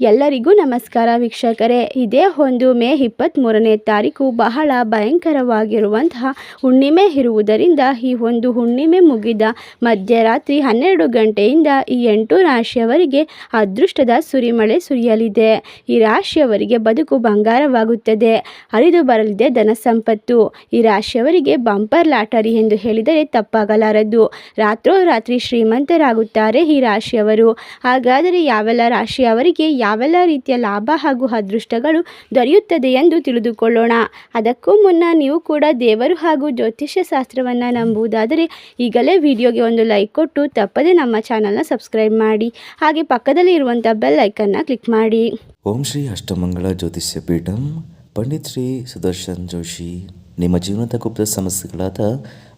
ಎಲ್ಲರಿಗೂ ನಮಸ್ಕಾರ ವೀಕ್ಷಕರೇ. ಇದೇ ಒಂದು ಮೇ ಇಪ್ಪತ್ತ್ಮೂರನೇ ತಾರೀಕು ಬಹಳ ಭಯಂಕರವಾಗಿರುವಂತಹ ಹುಣ್ಣಿಮೆ ಇರುವುದರಿಂದ ಈ ಒಂದು ಹುಣ್ಣಿಮೆ ಮುಗಿದ ಮಧ್ಯರಾತ್ರಿ ಹನ್ನೆರಡು ಗಂಟೆಯಿಂದ ಈ ಎಂಟು ರಾಶಿಯವರಿಗೆ ಅದೃಷ್ಟದ ಸುರಿಮಳೆ ಸುರಿಯಲಿದೆ. ಈ ರಾಶಿಯವರಿಗೆ ಬದುಕು ಬಂಗಾರವಾಗುತ್ತದೆ. ಹರಿದು ಬರಲಿದೆ ಧನ ಸಂಪತ್ತು. ಈ ರಾಶಿಯವರಿಗೆ ಬಂಪರ್ ಲಾಟರಿ ಎಂದು ಹೇಳಿದರೆ ತಪ್ಪಾಗಲಾರದು. ರಾತ್ರೋರಾತ್ರಿ ಶ್ರೀಮಂತರಾಗುತ್ತಾರೆ ಈ ರಾಶಿಯವರು. ಹಾಗಾದರೆ ಯಾವೆಲ್ಲ ರಾಶಿಯವರಿಗೆ ಯಾವೆಲ್ಲ ರೀತಿಯ ಲಾಭ ಹಾಗೂ ಅದೃಷ್ಟಗಳು ದೊರೆಯುತ್ತದೆ ಎಂದು ತಿಳಿದುಕೊಳ್ಳೋಣ. ಅದಕ್ಕೂ ಮುನ್ನ ನೀವು ಕೂಡ ದೇವರು ಹಾಗೂ ಜ್ಯೋತಿಷ್ಯ ಶಾಸ್ತ್ರವನ್ನು ನಂಬುವುದಾದರೆ ಈಗಲೇ ವಿಡಿಯೋಗೆ ಒಂದು ಲೈಕ್ ಕೊಟ್ಟು ತಪ್ಪದೆ ನಮ್ಮ ಚಾನಲ್ನ ಸಬ್ಸ್ಕ್ರೈಬ್ ಮಾಡಿ. ಹಾಗೆ ಪಕ್ಕದಲ್ಲಿ ಇರುವಂಥ ಬೆಲ್ ಐಕನ್ನ ಕ್ಲಿಕ್ ಮಾಡಿ. ಓಂ ಶ್ರೀ ಅಷ್ಟಮಂಗಳ ಜ್ಯೋತಿಷ್ಯ ಪೀಠಂ, ಪಂಡಿತ್ ಶ್ರೀ ಸುದರ್ಶನ್ ಜೋಶಿ. ನಿಮ್ಮ ಜೀವನದ ಗುಪ್ತ ಸಮಸ್ಯೆಗಳಾದ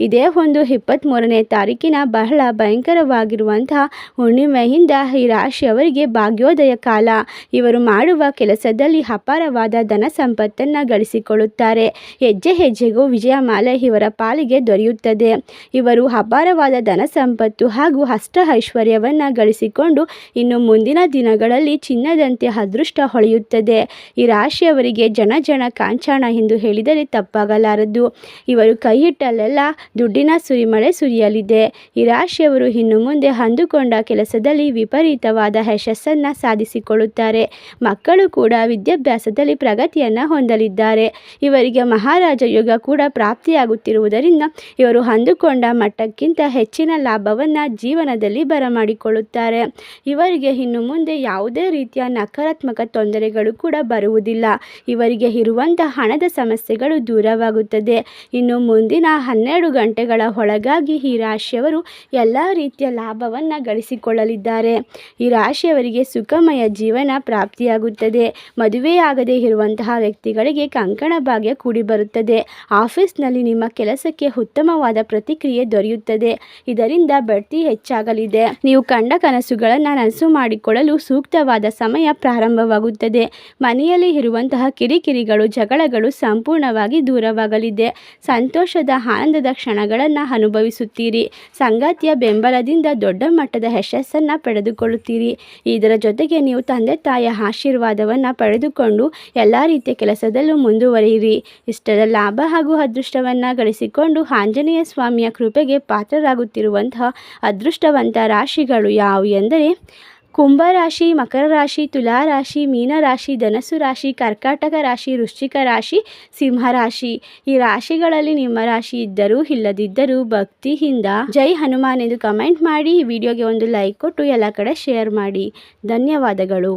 ಇದೇ ಒಂದು ಇಪ್ಪತ್ತ್ಮೂರನೇ ತಾರೀಕಿನ ಬಹಳ ಭಯಂಕರವಾಗಿರುವಂತಹ ಹುಣ್ಣಿಮೆಯಿಂದ ಈ ರಾಶಿಯವರಿಗೆ ಭಾಗ್ಯೋದಯ ಕಾಲ. ಇವರು ಮಾಡುವ ಕೆಲಸದಲ್ಲಿ ಅಪಾರವಾದ ಧನ ಸಂಪತ್ತನ್ನು ಗಳಿಸಿಕೊಳ್ಳುತ್ತಾರೆ. ಹೆಜ್ಜೆ ಹೆಜ್ಜೆಗೂ ವಿಜಯಮಾಲೆ ಇವರ ಪಾಲಿಗೆ ದೊರೆಯುತ್ತದೆ. ಇವರು ಅಪಾರವಾದ ಧನ ಸಂಪತ್ತು ಹಾಗೂ ಅಷ್ಟ ಐಶ್ವರ್ಯವನ್ನು ಗಳಿಸಿಕೊಂಡು ಇನ್ನು ಮುಂದಿನ ದಿನಗಳಲ್ಲಿ ಚಿನ್ನದಂತೆ ಅದೃಷ್ಟ ಹೊಳೆಯುತ್ತದೆ. ಈ ರಾಶಿಯವರಿಗೆ ಜನ ಜನ ಕಾಂಚಾಣ ಎಂದು ಹೇಳಿದರೆ ತಪ್ಪಾಗಲಾರದು. ಇವರು ಕೈಯಿಟ್ಟಲ್ಲೆಲ್ಲ ದುಡ್ಡಿನ ಸುರಿಮಳೆ ಸುರಿಯಲಿದೆ. ಈ ರಾಶಿಯವರು ಇನ್ನು ಮುಂದೆ ಅಂದುಕೊಂಡ ಕೆಲಸದಲ್ಲಿ ವಿಪರೀತವಾದ ಯಶಸ್ಸನ್ನು ಸಾಧಿಸಿಕೊಳ್ಳುತ್ತಾರೆ. ಮಕ್ಕಳು ಕೂಡ ವಿದ್ಯಾಭ್ಯಾಸದಲ್ಲಿ ಪ್ರಗತಿಯನ್ನು ಹೊಂದಲಿದ್ದಾರೆ. ಇವರಿಗೆ ಮಹಾರಾಜ ಯುಗ ಕೂಡ ಪ್ರಾಪ್ತಿಯಾಗುತ್ತಿರುವುದರಿಂದ ಇವರು ಅಂದುಕೊಂಡ ಮಟ್ಟಕ್ಕಿಂತ ಹೆಚ್ಚಿನ ಲಾಭವನ್ನು ಜೀವನದಲ್ಲಿ ಬರಮಾಡಿಕೊಳ್ಳುತ್ತಾರೆ. ಇವರಿಗೆ ಇನ್ನು ಮುಂದೆ ಯಾವುದೇ ರೀತಿಯ ನಕಾರಾತ್ಮಕ ತೊಂದರೆಗಳು ಕೂಡ ಬರುವುದಿಲ್ಲ. ಇವರಿಗೆ ಇರುವಂತಹ ಹಣದ ಸಮಸ್ಯೆಗಳು ದೂರವಾಗುತ್ತದೆ. ಇನ್ನು ಮುಂದಿನ ಹನ್ನೆರಡು ಗಂಟೆಗಳ ಒಳಗಾಗಿ ಈ ರಾಶಿಯವರು ಎಲ್ಲ ರೀತಿಯ ಲಾಭವನ್ನು ಗಳಿಸಿಕೊಳ್ಳಲಿದ್ದಾರೆ. ಈ ರಾಶಿಯವರಿಗೆ ಸುಖಮಯ ಜೀವನ ಪ್ರಾಪ್ತಿಯಾಗುತ್ತದೆ. ಮದುವೆಯಾಗದೇ ಇರುವಂತಹ ವ್ಯಕ್ತಿಗಳಿಗೆ ಕಂಕಣ ಭಾಗ್ಯ ಕೂಡಿಬರುತ್ತದೆ ಆಫೀಸ್ನಲ್ಲಿ ನಿಮ್ಮ ಕೆಲಸಕ್ಕೆ ಉತ್ತಮವಾದ ಪ್ರತಿಕ್ರಿಯೆ ದೊರೆಯುತ್ತದೆ. ಇದರಿಂದ ಬಡ್ತಿ ಹೆಚ್ಚಾಗಲಿದೆ. ನೀವು ಕಂಡ ಕನಸುಗಳನ್ನು ನನಸು ಮಾಡಿಕೊಳ್ಳಲು ಸೂಕ್ತವಾದ ಸಮಯ ಪ್ರಾರಂಭವಾಗುತ್ತದೆ. ಮನೆಯಲ್ಲಿ ಇರುವಂತಹ ಕಿರಿಕಿರಿಗಳು, ಜಗಳಗಳು ಸಂಪೂರ್ಣವಾಗಿ ದೂರವಾಗಲಿದೆ. ಸಂತೋಷದ ಆನಂದದ ಕ್ಷಣಗಳನ್ನು ಅನುಭವಿಸುತ್ತೀರಿ. ಸಂಗಾತಿಯ ಬೆಂಬಲದಿಂದ ದೊಡ್ಡ ಮಟ್ಟದ ಯಶಸ್ಸನ್ನು ಪಡೆದುಕೊಳ್ಳುತ್ತೀರಿ. ಇದರ ಜೊತೆಗೆ ನೀವು ತಂದೆ ತಾಯಿಯ ಆಶೀರ್ವಾದವನ್ನು ಪಡೆದುಕೊಂಡು ಎಲ್ಲ ರೀತಿಯ ಕೆಲಸದಲ್ಲೂ ಮುಂದುವರಿಯಿರಿ. ಇಷ್ಟದ ಲಾಭ ಹಾಗೂ ಅದೃಷ್ಟವನ್ನು ಗಳಿಸಿಕೊಂಡು ಆಂಜನೇಯ ಸ್ವಾಮಿಯ ಕೃಪೆಗೆ ಪಾತ್ರರಾಗುತ್ತಿರುವಂತಹ ಅದೃಷ್ಟವಂತ ರಾಶಿಗಳು ಯಾವುವು ಎಂದರೆ ಕುಂಭರಾಶಿ ಮಕರ ರಾಶಿ, ತುಲಾ ರಾಶಿ ಮೀನರಾಶಿ ಧನಸು ರಾಶಿ, ಕರ್ಕಾಟಕ ರಾಶಿ, ವೃಶ್ಚಿಕ ರಾಶಿ ಸಿಂಹರಾಶಿ ಈ ರಾಶಿಗಳಲ್ಲಿ ನಿಮ್ಮ ರಾಶಿ ಇದ್ದರೂ ಇಲ್ಲದಿದ್ದರೂ ಭಕ್ತಿಯಿಂದ ಜೈ ಹನುಮಾನ್ ಎಂದು ಕಮೆಂಟ್ ಮಾಡಿ ಈ ವಿಡಿಯೋಗೆ ಒಂದು ಲೈಕ್ ಕೊಟ್ಟು ಎಲ್ಲ ಕಡೆ ಶೇರ್ ಮಾಡಿ. ಧನ್ಯವಾದಗಳು.